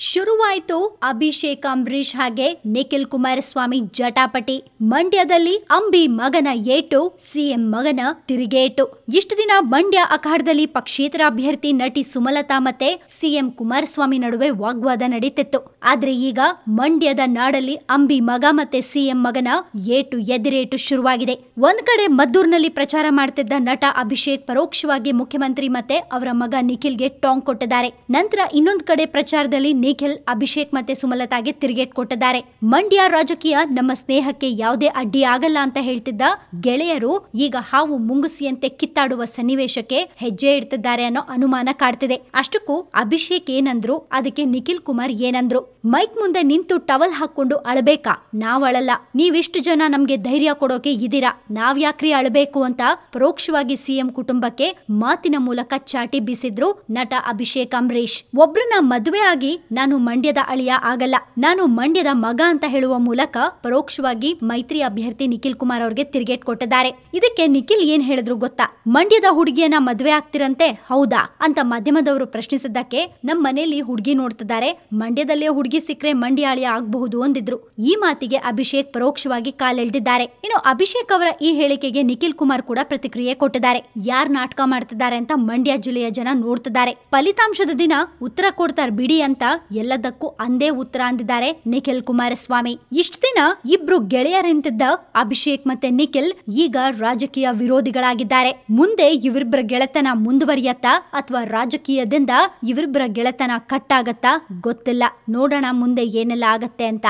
ಶುರುವಾಯಿತು ಅಭಿಷೇಕ್ ಅಂಬರೀಷ್ ಹಾಗೆ ನಿಖಿಲ್ ಕುಮಾರಸ್ವಾಮಿ ಜಟಾಪಟಿ. ಮಂಡ್ಯದಲ್ಲಿ ಅಂಬಿ ಮಗನ ಏಟು, ಸಿಎಂ ಮಗನ ತಿರುಗೇಟು. ಇಷ್ಟು ದಿನ ಮಂಡ್ಯ ಅಖಾಡದಲ್ಲಿ ಪಕ್ಷೇತರ ಅಭ್ಯರ್ಥಿ ನಟಿ ಸುಮಲತಾ ಮತ್ತೆ ಸಿಎಂ ಕುಮಾರಸ್ವಾಮಿ ನಡುವೆ ವಾಗ್ವಾದ ನಡೀತಿತ್ತು. ಆದ್ರೆ ಈಗ ಮಂಡ್ಯದ ನಾಡಲ್ಲಿ ಅಂಬಿ ಮಗ ಮತ್ತೆ ಸಿಎಂ ಮಗನ ಏಟು ಎದಿರೇಟು ಶುರುವಾಗಿದೆ. ಒಂದ್ ಕಡೆ ಮದ್ದೂರ್ನಲ್ಲಿ ಪ್ರಚಾರ ಮಾಡ್ತಿದ್ದ ನಟ ಅಭಿಷೇಕ್ ಪರೋಕ್ಷವಾಗಿ ಮುಖ್ಯಮಂತ್ರಿ ಮತ್ತೆ ಅವರ ಮಗ ನಿಖಿಲ್ಗೆ ಟಾಂಗ್ ಕೊಟ್ಟಿದ್ದಾರೆ. ನಂತರ ಇನ್ನೊಂದ್ ಕಡೆ ಪ್ರಚಾರದಲ್ಲಿ ನಿಖಿಲ್, ಅಭಿಷೇಕ್ ಮತ್ತೆ ಸುಮಲತಾಗೆ ತಿರುಗೇಟ್ ಕೊಟ್ಟಿದ್ದಾರೆ. ಮಂಡ್ಯ ರಾಜಕೀಯ ನಮ್ಮ ಸ್ನೇಹಕ್ಕೆ ಯಾವುದೇ ಅಡ್ಡಿ ಆಗಲ್ಲ ಅಂತ ಹೇಳ್ತಿದ್ದ ಗೆಳೆಯರು ಈಗ ಹಾವು ಮುಂಗುಸಿಯಂತೆ ಕಿತ್ತಾಡುವ ಸನ್ನಿವೇಶಕ್ಕೆ ಹೆಜ್ಜೆ ಇಡ್ತಿದ್ದಾರೆ ಅನ್ನೋ ಅನುಮಾನ ಕಾಡ್ತಿದೆ. ಅಷ್ಟಕ್ಕೂ ಅಭಿಷೇಕ್ ಏನಂದ್ರು, ಅದಕ್ಕೆ ನಿಖಿಲ್ ಕುಮಾರ್ ಏನಂದ್ರು. ಮೈಕ್ ಮುಂದೆ ನಿಂತು ಟವಲ್ ಹಾಕೊಂಡು ಅಳಬೇಕಾ? ನಾವ್ ಅಳಲ್ಲ. ನೀವಿಷ್ಟು ಜನ ನಮ್ಗೆ ಧೈರ್ಯ ಕೊಡೋಕೆ ಇದೀರಾ? ನಾವ್ ಯಾಕ್ರಿ ಅಳಬೇಕು ಅಂತ ಪರೋಕ್ಷವಾಗಿ ಸಿಎಂ ಕುಟುಂಬಕ್ಕೆ ಮಾತಿನ ಮೂಲಕ ಚಾಟಿ ಬೀಸಿದ್ರು ನಟ ಅಭಿಷೇಕ್ ಅಂಬರೀಶ್ ಒಬ್ರನ್ನ ಮದುವೆ ಆಗಿ ನಾನು ಮಂಡ್ಯದ ಅಳಿಯ ಆಗಲ್ಲ. ನಾನು ಮಂಡ್ಯದ ಮಗ ಅಂತ ಹೇಳುವ ಮೂಲಕ ಪರೋಕ್ಷವಾಗಿ ಮೈತ್ರಿ ಅಭ್ಯರ್ಥಿ ನಿಖಿಲ್ ಕುಮಾರ್ ಅವರಿಗೆ ತಿರುಗೇಟ್ ಕೊಟ್ಟಿದ್ದಾರೆ. ಇದಕ್ಕೆ ನಿಖಿಲ್ ಏನ್ ಹೇಳಿದ್ರು ಗೊತ್ತಾ? ಮಂಡ್ಯದ ಹುಡುಗಿಯನ್ನ ಮದ್ವೆ ಆಗ್ತಿರಂತೆ, ಹೌದಾ? ಅಂತ ಮಾಧ್ಯಮದವರು ಪ್ರಶ್ನಿಸಿದ್ದಕ್ಕೆ ನಮ್ಮ ಮನೆಯಲ್ಲಿ ಹುಡುಗಿ ನೋಡ್ತಿದ್ದಾರೆ. ಮಂಡ್ಯದಲ್ಲೇ ಹುಡುಗಿ ಸಿಕ್ಕರೆ ಮಂಡ್ಯ ಅಳಿಯ ಆಗಬಹುದು ಅಂದಿದ್ರು. ಈ ಮಾತಿಗೆ ಅಭಿಷೇಕ್ ಪರೋಕ್ಷವಾಗಿ ಕಾಲೆಳೆದಿದ್ದಾರೆ ಇನ್ನು ಅಭಿಷೇಕ್ ಅವರ ಈ ಹೇಳಿಕೆಗೆ ನಿಖಿಲ್ ಕುಮಾರ್ ಕೂಡ ಪ್ರತಿಕ್ರಿಯೆ ಕೊಟ್ಟಿದ್ದಾರೆ. ಯಾರ್ ನಾಟಕ ಮಾಡ್ತಿದ್ದಾರೆ ಅಂತ ಮಂಡ್ಯ ಜಿಲ್ಲೆಯ ಜನ ನೋಡ್ತಿದ್ದಾರೆ. ಫಲಿತಾಂಶದ ದಿನ ಉತ್ತರ ಕೊಡ್ತಾರೆ ಬಿಡಿ ಅಂತ ಎಲ್ಲದಕ್ಕೂ ಅಂದೇ ಉತ್ತರ ಅಂದಿದ್ದಾರೆ ನಿಖಿಲ್ ಕುಮಾರಸ್ವಾಮಿ. ಇಷ್ಟು ದಿನ ಇಬ್ರು ಗೆಳೆಯರೆಂತಿದ್ದ ಅಭಿಷೇಕ್ ಮತ್ತೆ ನಿಖಿಲ್ ಈಗ ರಾಜಕೀಯ ವಿರೋಧಿಗಳಾಗಿದ್ದಾರೆ. ಮುಂದೆ ಇವರಿಬ್ಬರ ಗೆಳೆತನ ಮುಂದುವರಿಯತ್ತಾ ಅಥವಾ ರಾಜಕೀಯದಿಂದ ಇವರಿಬ್ಬರ ಗೆಳೆತನ ಕಟ್ಟಾಗತ್ತಾ ಗೊತ್ತಿಲ್ಲ. ನೋಡೋಣ ಮುಂದೆ ಏನೆಲ್ಲ ಆಗತ್ತೆ ಅಂತ.